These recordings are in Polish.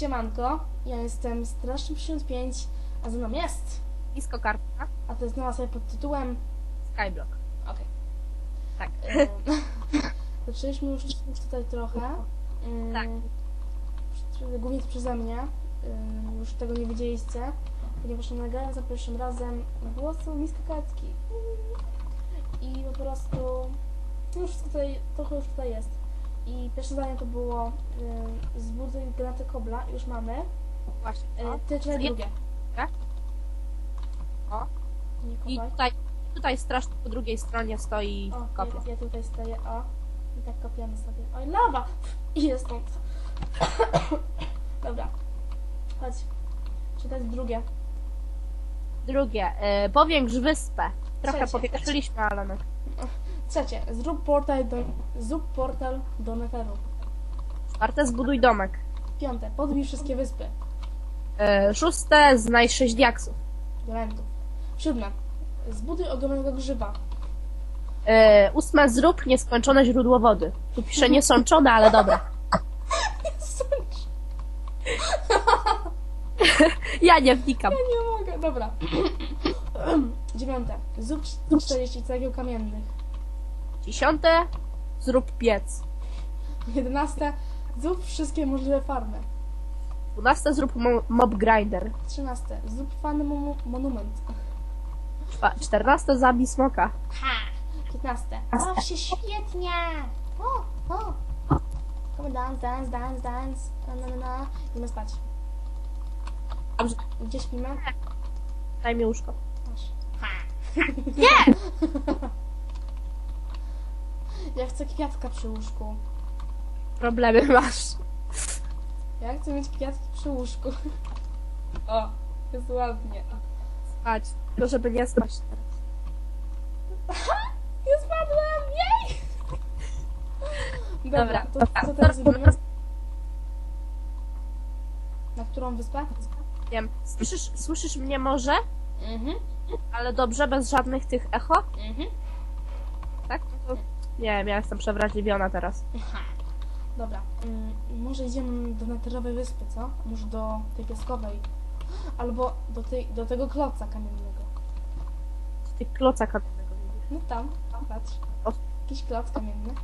Siemanko, ja jestem Straszny55, a ze mną jest, Blisko kartka. a to jest nowa seria pod tytułem... Skyblock. Okej. Tak. em, Zaczęliśmy już, już tutaj trochę. em, Tak. Głównie przeze mnie. em, Już tego nie widzieliście, ponieważ nagrałem za pierwszym razem głosu Miska Kacki. I po prostu już wszystko tutaj, trochę już tutaj jest. I pierwsze zdanie to było y, granatę kobla, już mamy. Właśnie. Y, ty czytaj drugie. Tak? O. Nie I tutaj, tutaj strasznie po drugiej stronie stoi O, kopia. ja, ja tutaj stoję, o. I tak kopiamy sobie. Oj, lawa! I jest stąd. Dobra. Chodź. Czytać drugie. Drugie. E, powiększ wyspę. Trochę Trzecie. powiększyliśmy, ale no. Trzecie. Zrób portal do, zrób portal do Netheru. Czwarte, zbuduj domek. Piąte. Podbij wszystkie wyspy. E, szóste, znajdź sześć diaksów. Diamentów. Siódme. Zbuduj ogromnego grzyba. E, ósme, zrób nieskończone źródło wody. Tu pisze niesączone, ale dobre. Sącz. Ja nie wnikam. Ja nie mogę. Dobra. Dziewiąte. Zrób 40 cegieł kamiennych. Dziesiąte, zrób piec. Jedenaste. Zrób wszystkie możliwe farmy. Dwunaste, zrób mo- mob grinder. 13. Zrób fan mo monument. Czwa- Czternaste, zabij smoka. Ha! 15. Baw się świetnie! O, o. Come dance, dance, dance, dance. Na, na, na, na. Idziemy spać. Dobrze, Gdzie śpimy? daj mi łóżko. Masz. Nie! Ja chcę kwiatka przy łóżku. Problemy masz. Ja chcę mieć kwiatki przy łóżku. O, jest ładnie. Spać. Tylko żeby nie spać teraz. Nie spadłem! Jej! Dobra, to dobra. co teraz robimy? Na którą wyspę? Wiem. Słyszysz, słyszysz mnie może? Mhm, Ale dobrze, bez żadnych tych echo? mhm. Nie wiem, ja jestem przewrażliwiona teraz. Dobra, mm, może idziemy do Netherowej wyspy, co? Może do tej piaskowej. Albo do, tej, do tego kloca kamiennego. Ty kloca kamiennego widzisz. No tam, tam patrz. O. Jakiś kloc kamienny.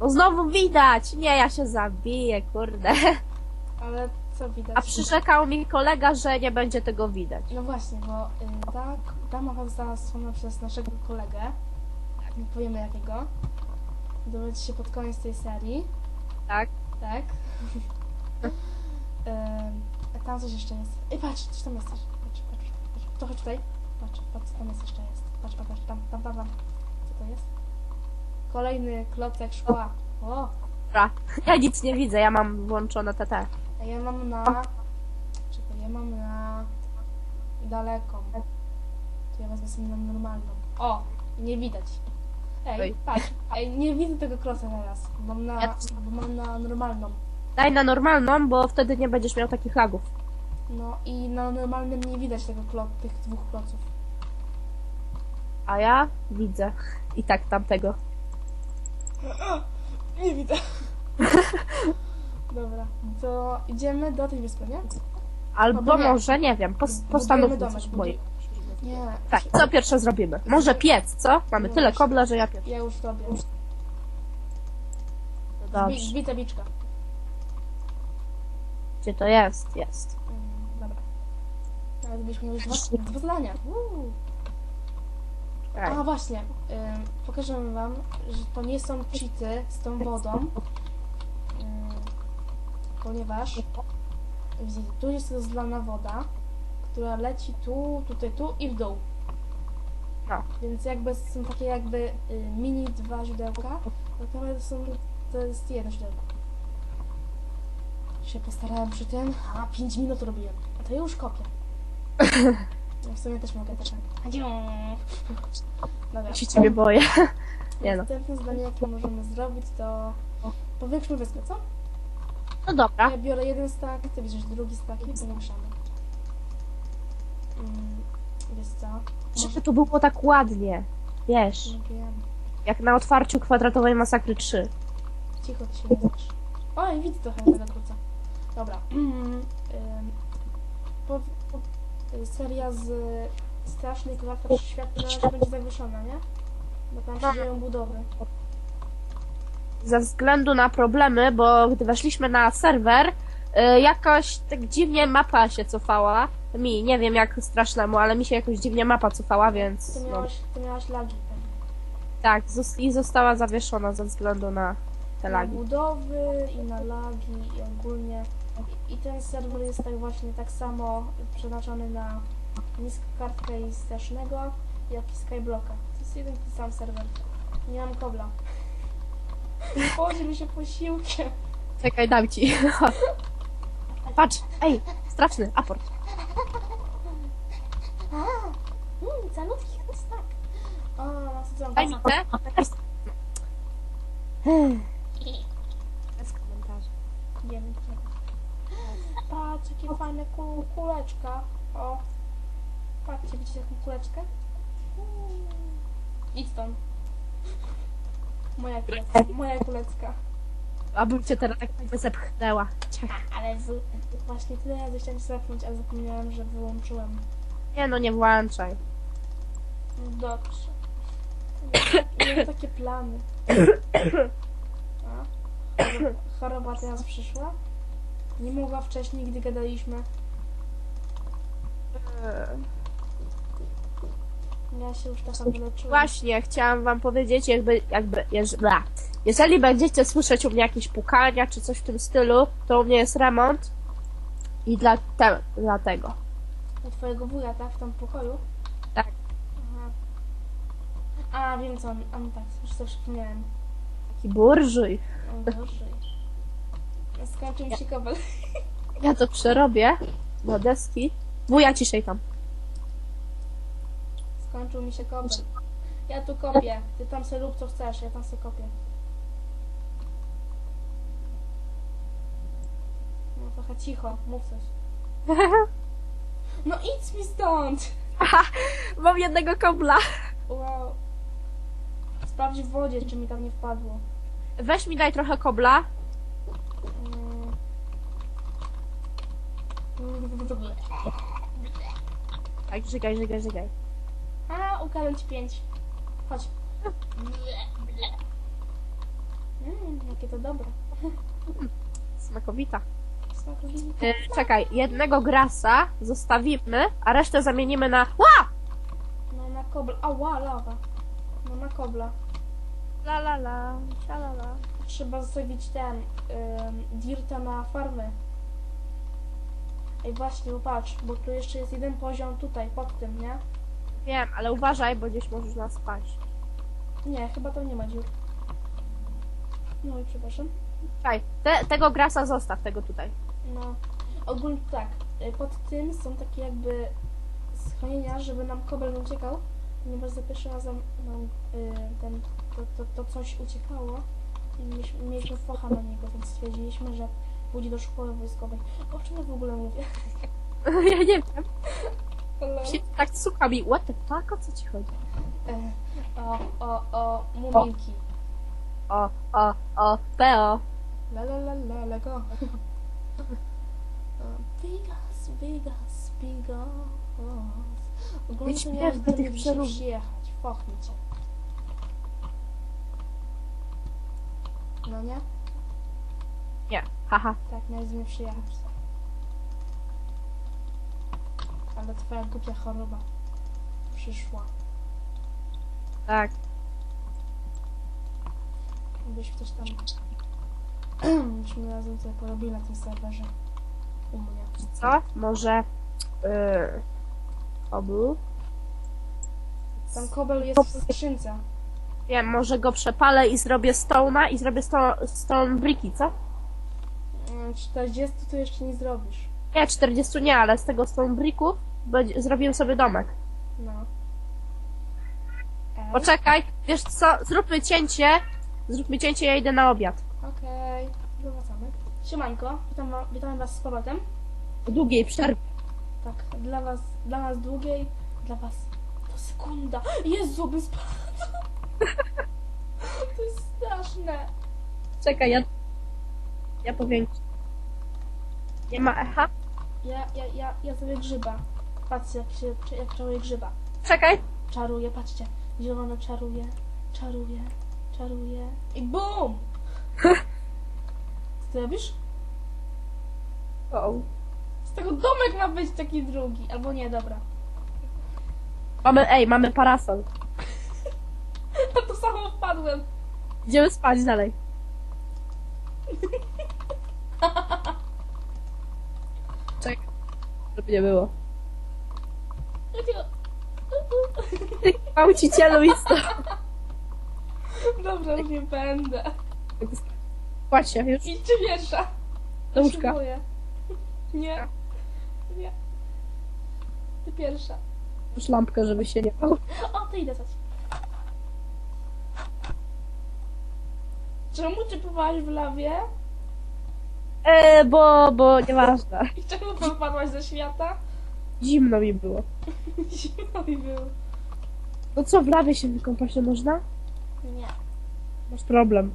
No znowu widać! Nie, ja się zabiję, kurde. Ale co widać? A przyrzekał mi kolega, że nie będzie tego widać. No właśnie, bo y, ta, ta mowa została stworzona przez naszego kolegę. Nie powiemy jakiego. Dowiecie się pod koniec tej serii. Tak? Tak. A tam coś jeszcze jest. Ej, patrz, coś tam jest też. Patrz, patrz, patrz. To chodź tutaj. Patrz, patrz, co tam jest jeszcze jest. Patrz, patrz, patrz, tam, tam, tam, tam. Co to jest? Kolejny klocek szkła. O, Dobra. Ja nic nie widzę, ja mam włączone TT. a ja mam na... Czekaj, ja mam na... daleką. To ja wezmę sobie na normalną. O, nie widać. Ej, Oj. patrz. Ej, nie widzę tego kloca teraz. Mam na, Ja- bo mam na normalną. Daj na normalną, bo wtedy nie będziesz miał takich lagów. No i na normalnym nie widać tego klo, tych dwóch kloców. A ja widzę. I tak tamtego. Nie widzę. Dobra, to idziemy do tej wyspy, nie? Albo Albo nie. może, nie wiem, pos Budujemy postanówmy domek, coś moje. Nie. Tak, co pierwsze zrobimy? Może piec, co? Mamy No tyle właśnie. kobla, że ja pierwszy. Ja już robię. To Zbi- dobrze. Zbita biczka. Gdzie to jest? Jest. Mm, dobra. Nawet byśmy już dwa, dwa zadania. Uuu. Czekaj. A właśnie, ym, pokażę wam, że to nie są cheaty z tą wodą. Ym, ponieważ widzicie, tu jest rozlana woda, która leci tu, tutaj, tu i w dół. No. Więc jakby są takie jakby y, mini dwa źródełka, tak naprawdę to są, to jest jedno źródełko. Się postarałem przy tym, a 5 minut robiłem, a to już kopię. Ja w sumie też mogę tak. Adziu. Dobra. Ja się ciebie boję. Nie no. Następne zdanie, jakie możemy zrobić, to powiększmy wyspę, co? No dobra. Ja biorę jeden stack, ty bierzesz drugi stack i powiększamy. Mm, wiesz co? Żeby to było tak ładnie. Wiesz, Nie wiem. jak na otwarciu kwadratowej masakry 3. Cicho, ty się znasz. Oj, widzę trochę tego kruca. Dobra. Ym, po, po, y, seria z strasznej klatki przeświadczenia że będzie zawieszona, nie? Bo tam się dzieją budowy. Ze względu na problemy, bo gdy weszliśmy na serwer, y, jakoś tak dziwnie mapa się cofała. Mi, nie wiem jak strasznemu, ale mi się jakoś dziwnie mapa cofała, więc Ty no, miałaś, ty miałaś lagi. pewnie. tak, zos- i została zawieszona ze względu na te Na lagi. budowy i na lagi i ogólnie. I, ten serwer jest tak właśnie tak samo przeznaczony na niską kartkę i strasznego, jak i Skyblocka. To jest jeden ten sam serwer. Nie mam kobla. Podziel się posiłkiem. Czekaj, dam ci. Patrz, ej, straszny, aport. Mmm, calutki tak. O, nasycam Daj mi te. Bez komentarzy. Wiem, Patrz, jakie fajne ku, kuleczka. O. Patrzcie, widzicie taką kuleczkę? Mm. Idź stąd. Moja kulecka. Moja kulecka. Abym cię teraz tak jakby zepchnęła. Ciach. Ale z, właśnie tyle razy chciałem zepnąć, a zapomniałem, że wyłączyłem. Nie no, nie włączaj. Dobrze. Miałem takie plany. A? Choroba- Choroba teraz przyszła? Nie mogła wcześniej, gdy gadaliśmy. Ja się już taka wyleczyłam. Właśnie, chciałam wam powiedzieć, jakby, jakby, jeż, bla. jeżeli będziecie słyszeć u mnie jakieś pukania czy coś w tym stylu, to u mnie jest remont i dla te, dlatego. Do twojego wuja, tak? W tym pokoju? Tak. Aha. A, wiem co on, on tak, już sobie przypomniałem. Taki burżuj. O Boże. Skończył mi się kabel. Ja to przerobię do deski. Wuja ciszej tam. Skończył mi się kabel. Ja tu kopię. Ty tam sobie rób co chcesz, ja tam sobie kopię. No trochę cicho, mów coś. No idź mi stąd! Mam jednego kobla. Wow. Sprawdź w wodzie, czy mi tam nie wpadło. Weź mi daj trochę kobla. Tak, żygaj, żygaj, żygaj. A, ukradłem ci pięć. Chodź. Mmm, jakie to dobre. Smakowita. Smakowite. E, czekaj, jednego grasa zostawimy, a resztę zamienimy na... Ła! No na kobla. Ała, lawa. No na kobla. La la la, la la la. Trzeba zostawić ten ym, dirta na farmę. Ej właśnie, bo patrz, bo tu jeszcze jest jeden poziom tutaj, pod tym, nie? Wiem, ale uważaj, bo gdzieś możesz nas spaść. Nie, chyba tam nie ma dziur. No i przepraszam. Czekaj, te, tego grasa zostaw, tego tutaj. No, ogólnie tak, y, pod tym są takie jakby schronienia, żeby nam kobel nie uciekał, ponieważ za pierwszym razem nam y, ten, to, to, to coś uciekało i mieliśmy, mieliśmy focha na niego, więc stwierdziliśmy, że pójdzie do szkoły wojskowej. O czym ja w ogóle mówię? ja nie wiem. Hello. Się tak suka mi. What the fuck? O co ci chodzi? E, o, o, o, muminki. O, o, o, peo. La la la la la go. Vegas, Vegas, Vegas. Ogólnie to do do tych przeróbek. przyjechać. Fochnie cię. No nie? Nie, haha. Tak, mnie przyjechać. Ale twoja głupia choroba przyszła. Tak. Byś coś tam... Byśmy razem coś porobili na tym serwerze. U mnie. Co? Może... Yy, obu? Tam kobel jest w skrzynce. Wiem, może go przepalę i zrobię stone'a i zrobię sto, stone bricki, co? Mm, 40 to jeszcze nie zrobisz. Nie, 40 nie, ale z tego stone bricków będzie- zrobię sobie domek. No. Ej, Poczekaj, wiesz co? Zróbmy cięcie. Zróbmy cięcie, ja idę na obiad. Okej, wracamy. Siemanko, witam, wa- witam was z powrotem. Po długiej przerwie. Tak, dla was, dla nas długiej, dla was to sekunda. Jezu, bym spadł. To jest straszne. Czekaj, ja... Ja powiększę. Nie ma echa? Ja, ja, ja, ja zrobię grzyba. Patrzcie, jak się, jak czaruję grzyba. Czekaj. Czaruję, patrzcie. Zielone czaruje, czaruje, czaruje. I BUM! Co ty robisz? O. Z tego domek ma być taki drugi. Albo nie, dobra. Mamy, ej, mamy parasol. Na to samo wpadłem. Idziemy spać dalej. Czekaj. Żeby nie było. Ja tylko... Ty gwałcicielu isto. Dobra, już nie będę. Się już Idźcie pierwsza. do łóżka. Potrzebuję. Nie. Nie. Ty pierwsza. Już lampkę, żeby się nie bał. O, to idę coś. Czemu ty pływałaś w lawie? E, bo, bo nieważne. I czemu wypadłaś ze świata? Zimno mi było. Zimno mi było. No co, w lawie się wykąpać nie można? Nie. Masz problem.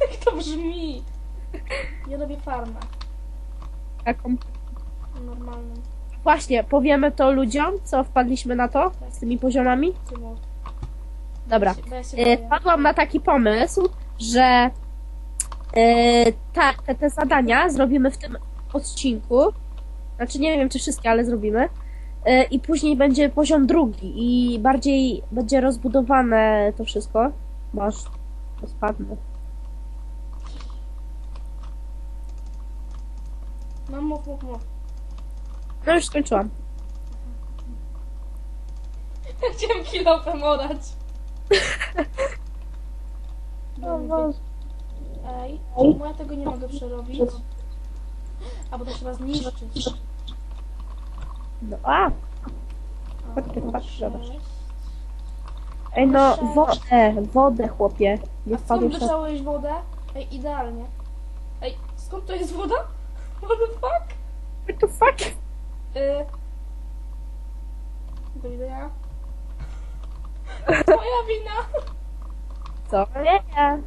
Jak to brzmi? Ja robię farmę. Jaką? Normalną. Właśnie, powiemy to ludziom, co wpadliśmy na to z tymi poziomami. Dobra. Bo ja się E, boję. Wpadłam na taki pomysł, że e, ta, te, te zadania zrobimy w tym odcinku. Znaczy nie wiem, czy wszystkie, ale zrobimy. E, I później będzie poziom drugi i bardziej będzie rozbudowane to wszystko. Masz, to spadnę. No mów, mów, mów. No już skończyłam. Chciałem kilofem orać. O Boże. Ej, czemu ja tego nie mogę przerobić? A bo to trzeba zniszczyć. No, a! Patrzcie, to patrzcie, zobacz. Ej no, wodę, wodę chłopie. Nie A skąd wpadłeś na... wyczałeś wodę? Ej, idealnie. Ej, skąd to jest woda? What the fuck? What the fuck? Y... Do widzenia. Twoja wina. Co? Nie, nie.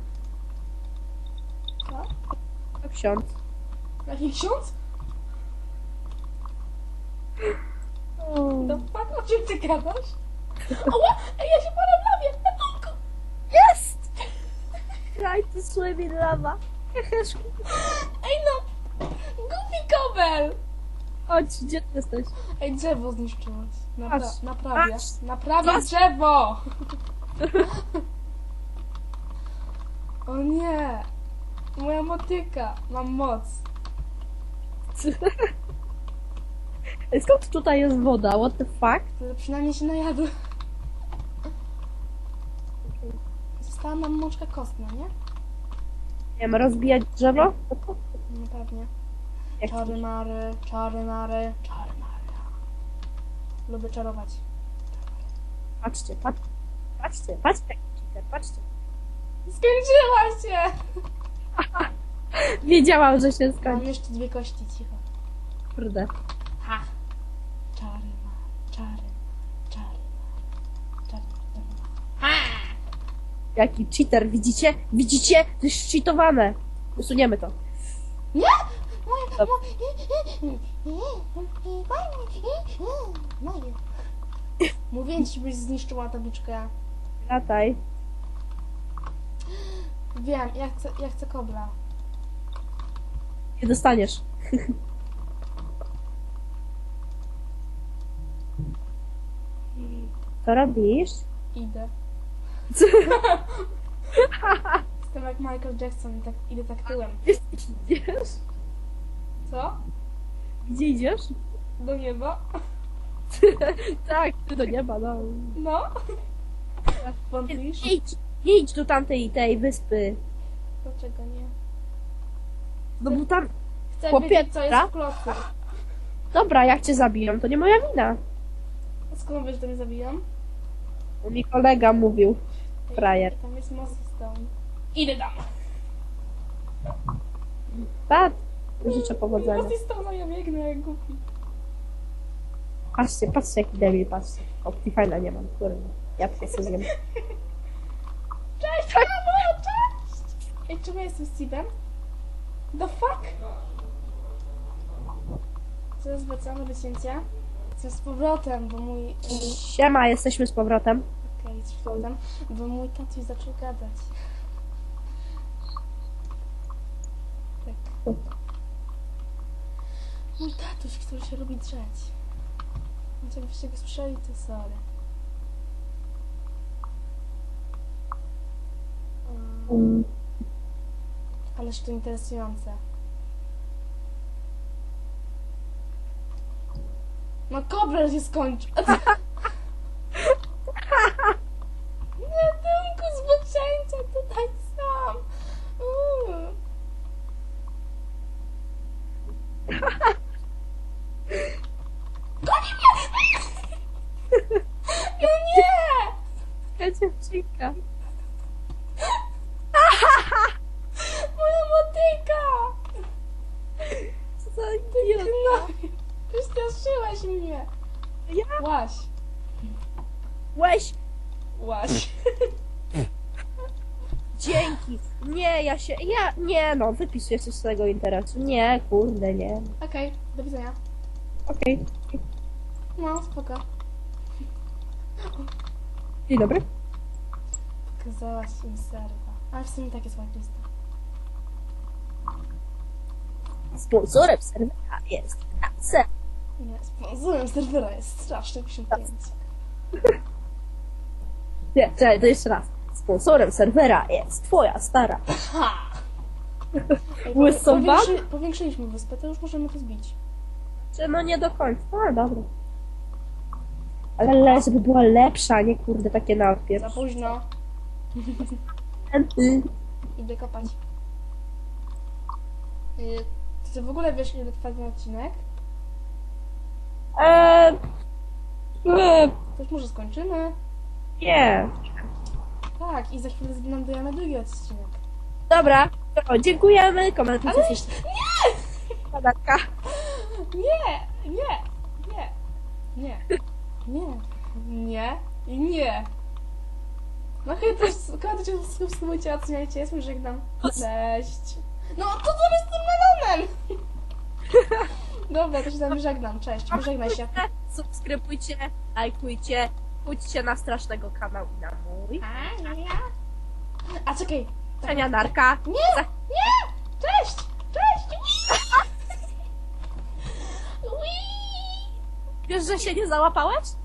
Co? To ksiądz. Jaki ksiądz? The fuck? O czym ty gadasz? Ej, ja się palę w lawie! Ratunku! Jest! Try to swim in lava. Ej no! Goofy Kobel! Chodź, gdzie ty jesteś? Ej, drzewo zniszczyłaś. Napra Patrz, naprawię. patrz. Naprawię Patrz. drzewo! o nie! Moja motyka! Mam moc. Skąd tutaj jest woda? What the fuck? To przynajmniej się najadłem. Została nam mączka kostna, nie? Nie wiem, rozbijać drzewo? No pewnie. Jak Czary mary, czary mary, czary mary. Lubię czarować. Patrzcie, patrzcie, patrzcie, patrzcie, patrzcie. Skończyła się! Wiedziałam, że się Mam skończy. jeszcze dwie kości, cicho. Kurde. Ha! Czary mary, czary, czary mary, czary mary. Ha! Jaki cheater, widzicie? Widzicie? To jest cheatowane. Usuniemy to. Nie! Moje, Dobra. moje, moje. Mówię ci, byś zniszczyła tabliczkę. Lataj. Wiem, ja chcę, ja chcę kobla. Nie dostaniesz. Co robisz? Idę. Jestem jak Michael Jackson i tak, idę tak tyłem. Idziesz? Co? Gdzie idziesz? Do nieba? tak, ty do nieba, no. No. Wątpisz? Idź, idź do tamtej tej wyspy. Dlaczego nie? No bo tam... Chcę Chłopie, wiedzieć, co jest dobra? w klocu. Dobra, jak cię zabiją, to nie moja wina. A skąd wiesz, że to mnie zabijam? Bo mi kolega mówił. Frajer. Tam jest Mossy Stone. Idę tam. Tak? Życzę powodzenia. Mossy Stone, ja biegnę jak głupi. Patrzcie, patrzcie jaki debil, patrzcie. Optifina nie mam, kurde. Ja to sobie zjem. Cześć, mamo, cześć! Ej, czemu ja jestem Steve'em? The fuck? Teraz wracamy do cięcia. Co z powrotem, bo mój... Siema, jesteśmy z powrotem. Z powrotem, bo mój tatuś zaczął gadać. Tak. Mój tatuś, który się lubi drzeć. Więc jakbyście go słyszeli, to sorry. Mm, Ależ to interesujące. No kobra się skończy. Ratunku, zboczeńca tutaj sam. Uuu. Goni mnie! No nie! Ja dziewczynka. Moja motyka! Co za idiota. No, przestraszyłaś mnie. Ja? Łaś, Weź, dzięki. Nie, ja się, ja, nie no, wypisuję się z tego interesu. Nie, kurde, nie. Okej, do widzenia. Okej. No, spoko. Dzień dobry. Pokazałaś im serwa. Ale w sumie tak jest whitelista. Sponsorem serwera jest. Nie, sponsorem serwera jest straszny 55. Nie, czekaj, to jeszcze raz. Sponsorem serwera jest twoja stara. Łysowa? powiększy, powiększyliśmy wyspę, to już możemy to zbić. Czy no nie do końca. A, dobra. Ale le, żeby była lepsza, nie kurde takie Za najpierw. późno. Y, Idę kopać. Y, Ty w ogóle wiesz, ile trwa ten odcinek? Eee, e, To już może skończymy. Nie. Tak, i za chwilę nam dajemy drugi odcinek. Dobra, to dziękujemy. Komentujcie Ale coś. nie! Padatka. Nie! Nie! Nie! Nie! Nie! Nie! I nie! No chyba też, też subskrybujcie, oceniajcie, jestem żegnam. Cześć! No to co jest tym melonem? Dobra, to się tam żegnam, cześć, pożegnaj się. Subskrybujcie, lajkujcie, pójdźcie na strasznego kanału i na mój. A, nie, ja? A czekaj! Czenia narka. Nie! Za- Nie! Cześć! Cześć! Ui! Wiesz, że się nie załapałeś?